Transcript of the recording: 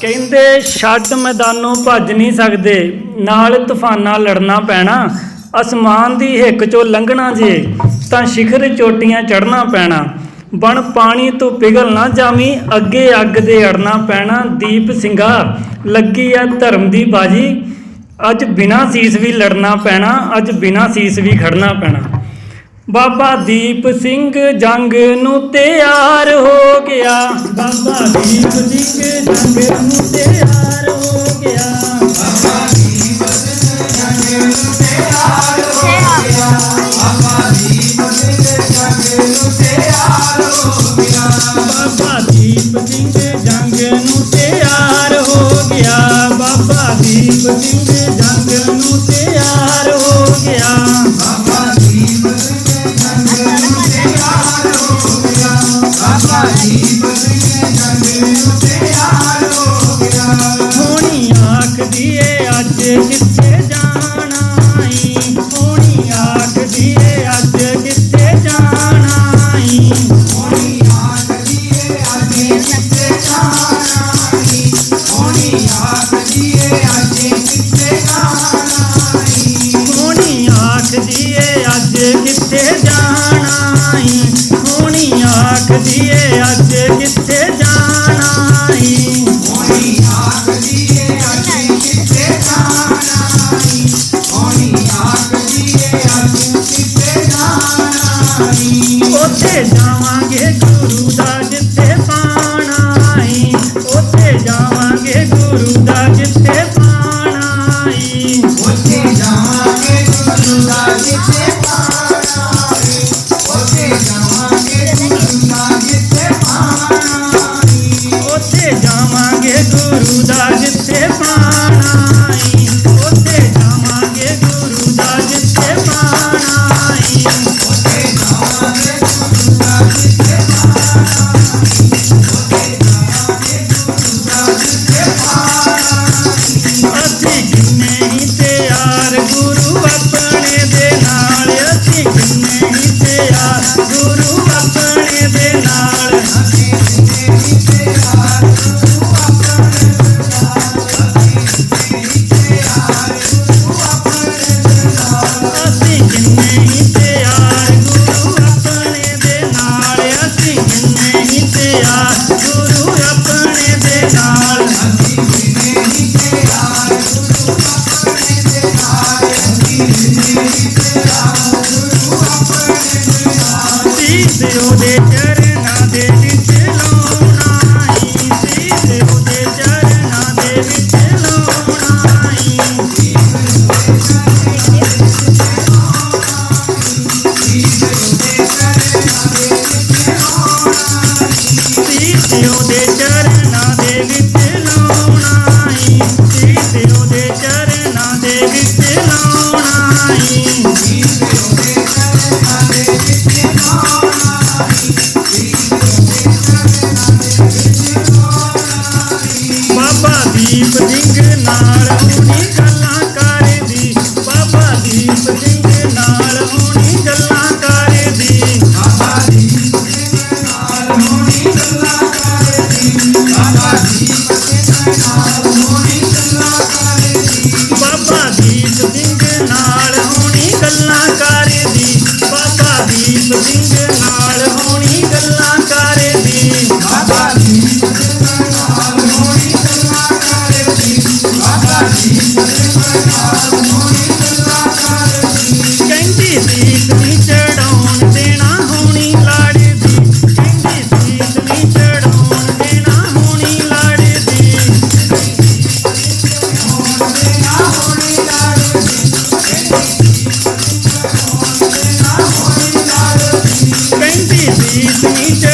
ਕਹਿੰਦੇ, ਛੱਡ ਮੈਦਾਨੋਂ ਭੱਜ ਨਹੀਂ ਸਕਦੇ, ਨਾਲ ਤੂਫਾਨਾਂ ਲੜਨਾ ਪੈਣਾ। ਅਸਮਾਨ ਦੀ ਹਿੱਕ ਚੋਂ ਲੰਘਣਾ ਜੇ, ਤਾਂ ਸਿਖਰ ਚੋਟੀਆਂ ਚੜਨਾ ਪੈਣਾ। ਬਣ ਪਾਣੀ ਤੋਂ ਪਿਘਲ ਨਾ ਜਾਵੀਂ, ਅੱਗੇ ਅੱਗ ਦੇ ਅੜਨਾ ਪੈਣਾ। ਦੀਪ ਸਿੰਘਾ ਲੱਗੀ ਆ ਧਰਮ ਦੀ ਬਾਜੀ। ਅੱਜ ਬਿਨਾਂ ਸੀਸ ਵੀ ਲੜਨਾ ਪੈਣਾ, ਅੱਜ ਬਿਨਾਂ ਸੀਸ ਵੀ ਖੜਨਾ ਪੈਣਾ। ਬਾਬਾ ਦੀਪ ਸਿੰਘ ਜੰਗ ਨੂੰ ਤਿਆਰ ਹੋ ਗਿਆ। ਬਾਬਾ ਦੀਪ ਸਿੰਘ ਜੰਗ ਨੂੰ ਤਿਆਰ ਹੋ ਹੋਣੀ ਆਖਦੀ ਏ ਅੱਜ ਕਿੱਥੇ ਜਾਣਾ ਈ ਉੱਥੇ ਜਾਵਾਂਗੇ ਗੁਰੂ ਦਾ ਜਿੱਥੇ ਪਾਣਾ ਈ ਉੱਥੇ ਜਾਵਾਂਗੇ ਗੁਰੂ ਦਾ ਜਿੱਥੇ ਪਾਣਾ ਈ ਉੱਥੇ ਸੀਸ ਉਹਦੇ ਨਾਲ ਹੋਣੀ ਗੱਲਾਂ ਕਰਦੀ ਬਾਬਾ ਦੀਪ ਸਿੰਘ ਨਾਲ ਹੋਣੀ ਬਾਬਾ ਦੀਪ ਸਿੰਘ ਨਾਲ ਹੋਣੀ ਸੀਸ